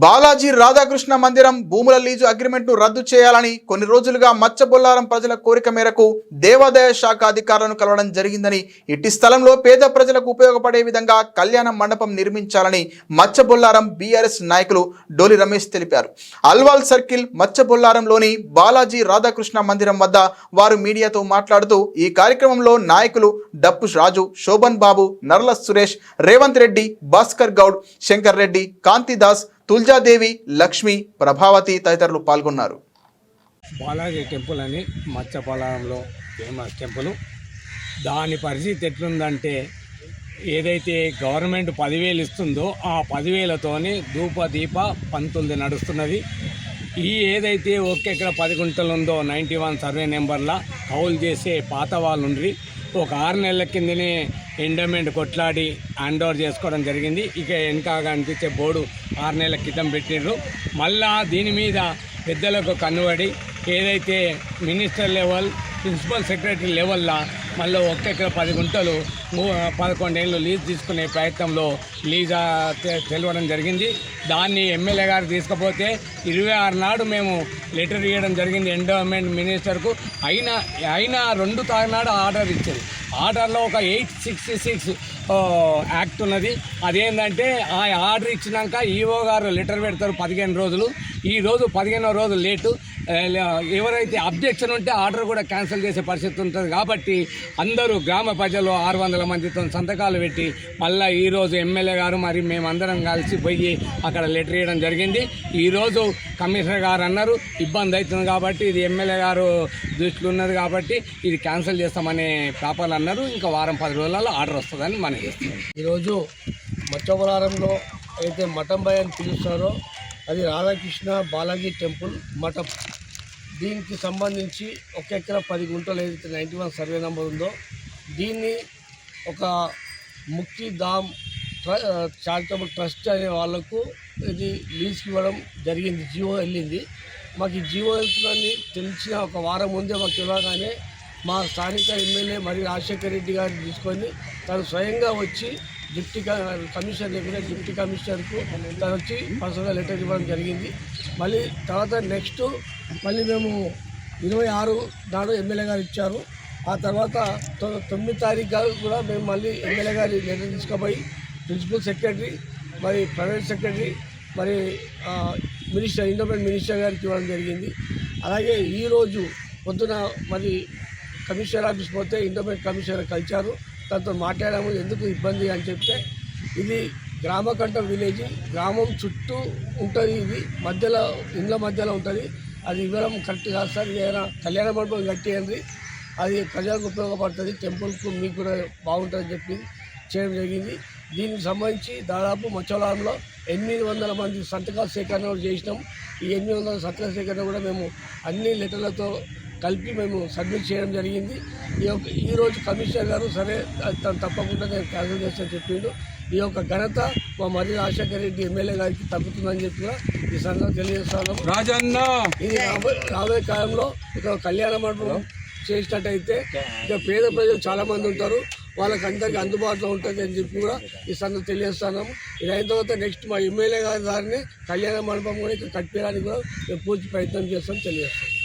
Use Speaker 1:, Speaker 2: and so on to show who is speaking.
Speaker 1: బాలాజీ రాధాకృష్ణ మందిరం భూముల లీజు అగ్రిమెంట్ను రద్దు చేయాలని కొన్ని రోజులుగా మచ్చబొల్లారం ప్రజల కోరిక మేరకు దేవాదాయ శాఖ అధికారులను కలవడం జరిగిందని ఇట్టి స్థలంలో పేద ప్రజలకు ఉపయోగపడే విధంగా కళ్యాణ మండపం నిర్మించాలని మచ్చబొల్లారం బీఆర్ఎస్ నాయకులు డోలి రమేష్ తెలిపారు. అల్వాల్ సర్కిల్ మచ్చబొల్లారంలోని బాలాజీ రాధాకృష్ణ మందిరం వద్ద వారు మీడియాతో మాట్లాడుతూ ఈ కార్యక్రమంలో నాయకులు డప్పు రాజు శోభన్ బాబు నర్ల సురేష్ రేవంత్ రెడ్డి భాస్కర్ గౌడ్ శంకర్ రెడ్డి కాంతిదాస్ తుల్జాదేవి లక్ష్మి ప్రభావతి తదితరులు పాల్గొన్నారు.
Speaker 2: బాలాజీ టెంపుల్ అని మత్స్యపాలెంలో ఫేమస్ టెంపుల్. దాని పరిస్థితి ఎట్లుందంటే ఏదైతే గవర్నమెంట్ పదివేలు ఇస్తుందో ఆ పదివేలతోని ధూప దీప పంతులది నడుస్తున్నది. ఈ ఏదైతే ఒక్క ఎకర పది గుంటలు ఉందో నైంటీ వన్ సర్వే నెంబర్లా కౌలు చేసే పాత వాళ్ళు ఉండ్రి. ఒక ఆరు నెలల కిందనే ఎండోమెంట్ కొట్లాడి హ్యాండ్ ఓవర్ చేసుకోవడం జరిగింది. ఇక వెనకాగా అనిపించే బోర్డు ఆరు నెలల క్రితం పెట్టిండ్రు. మళ్ళా దీని మీద పెద్దలకు కన్నుబడి ఏదైతే మినిస్టర్ లెవెల్ ప్రిన్సిపల్ సెక్రటరీ లెవెల్లో మళ్ళీ ఒక్క ఎకర పది గుంటలు మూ- పదకొండేళ్ళు లీజ్ తీసుకునే ప్రయత్నంలో లీజ్ తెలవడం జరిగింది. దాన్ని ఎమ్మెల్యే గారు తీసుకపోతే ఇరవై ఆరు నాడు మేము లెటర్ ఇవ్వడం జరిగింది ఎండోమెంట్ మినిస్టర్కు అయినా అయినా రెండు తాగునాడు ఆర్డర్ ఇచ్చింది ఆర్డర్లో ఒక ఎయిట్ సిక్స్టీ సిక్స్ యాక్ట్ ఉన్నది. అదేంటంటే ఆ ఆర్డర్ ఇచ్చినాక ఈఓ గారు లెటర్ పెడతారు పదిహేను రోజులు. ఈ రోజు పదిహేనో రోజు లేటు. ఎవరైతే అబ్జెక్షన్ ఉంటే ఆర్డర్ కూడా క్యాన్సిల్ చేసే పరిస్థితి ఉంటుంది కాబట్టి అందరూ గ్రామ ప్రజలు ఆరు వందల మందితో సంతకాలు పెట్టి మళ్ళీ ఈరోజు ఎమ్మెల్యే గారు మరి మేమందరం కలిసి పోయి అక్కడ లెటర్ ఇవ్వడం జరిగింది. ఈరోజు కమిషనర్ గారు అన్నారు ఇబ్బంది అవుతుంది కాబట్టి ఇది ఎమ్మెల్యే గారు దృష్టిలో ఉన్నది కాబట్టి ఇది క్యాన్సిల్ చేస్తామని పేపర్లు అన్నారు. ఇంకా వారం పది రోజులలో ఆర్డర్ వస్తుందని మనం చేస్తున్నాం.
Speaker 3: ఈరోజు మచ్చవరారంలో అయితే మఠంబాయ్ అని పిలుస్తారో అది రాధాకృష్ణ బాలాజీ టెంపుల్ మఠం. దీనికి సంబంధించి ఒక ఎకరా పది గుంటలు ఏదైతే నైంటీ వన్ సర్వే నెంబర్ ఉందో దీన్ని ఒక ముక్తి ధామ్ చారిటబుల్ ట్రస్ట్ అనే వాళ్ళకు ఇది లీజ్కి ఇవ్వడం జరిగింది జియో వెళ్ళింది. మాకు ఈ జియో వెళ్తుందని తెలిసిన ఒక వారం ముందే మాకు ఇవ్వగానే మా స్థానిక ఎమ్మెల్యే మరియు రాజశేఖర రెడ్డి గారిని తీసుకొని తను స్వయంగా వచ్చి డిప్టీ కమిషనర్ లేకుండా డిప్టీ కమిషనర్కు తను వచ్చి పర్సనల్ లెటర్ ఇవ్వడం జరిగింది. మళ్ళీ తర్వాత నెక్స్ట్ మళ్ళీ మేము ఇరవై ఆరు నాడు ఎమ్మెల్యే గారు ఇచ్చారు. ఆ తర్వాత తొమ్మిది తారీఖు గారు కూడా మేము మళ్ళీ ఎమ్మెల్యే గారి లెటర్ తీసుకుపోయి ప్రిన్సిపల్ సెక్రటరీ మరి ప్రైవేట్ సెక్రటరీ మరి మినిస్టర్ ఇండోమెంట్ మినిస్టర్ గారికి ఇవ్వడం జరిగింది. అలాగే ఈరోజు పొద్దున మరి కమిషనర్ ఆఫీస్ పోతే ఇండిపెండెంట్ కమిషనర్ కలిశారు. తనతో మాట్లాడాము ఎందుకు ఇబ్బంది అని చెప్తే ఇది గ్రామకంఠ విలేజ్ గ్రామం చుట్టూ ఉంటుంది ఇది మధ్యలో ఇండ్ల మధ్యలో ఉంటుంది. అది వివరం కరెక్ట్ కాదు సార్ ఏదైనా కళ్యాణ మండపం కట్టేయండి. అది ప్రజలకు ఉపయోగపడుతుంది టెంపుల్కు మీకు కూడా బాగుంటుందని చెప్పి చేయడం జరిగింది. దీనికి సంబంధించి దాదాపు మచ్చవరంలో ఎనిమిది వందల మంది సంతకాల సేకరణ చేసినాం. ఈ ఎనిమిది వందల సంతకాల సేకరణ కూడా మేము అన్ని లెటర్లతో కలిపి మేము సబ్మిట్ చేయడం జరిగింది. ఈ యొక్క ఈరోజు కమిషనర్ గారు సరే తను తప్పకుండా నేను క్యాన్సిల్ చేస్తాను చెప్పిండు. ఈ యొక్క ఘనత మా మరి రాజశేఖర రెడ్డి ఎమ్మెల్యే గారికి తగ్గుతుందని చెప్పి కూడా ఈ సందర్భంగా తెలియజేస్తాను
Speaker 2: రాజన్న!
Speaker 3: ఇది రాబోయే కాలంలో ఇక్కడ కళ్యాణ మండపం చేసినట్టయితే ఇక పేద ప్రజలు చాలా మంది ఉంటారు. వాళ్ళకి అందరికీ అందుబాటులో ఉంటుంది అని చెప్పి కూడా ఈ సందర్భంగా తెలియజేస్తున్నాము. ఇది అయిన తర్వాత నెక్స్ట్ మా ఎమ్మెల్యే గారి దారిని కళ్యాణ మండపం కూడా ఇక్కడ కట్టించడానికి కూడా మేము పూర్తి ప్రయత్నం చేస్తాం తెలియజేస్తాం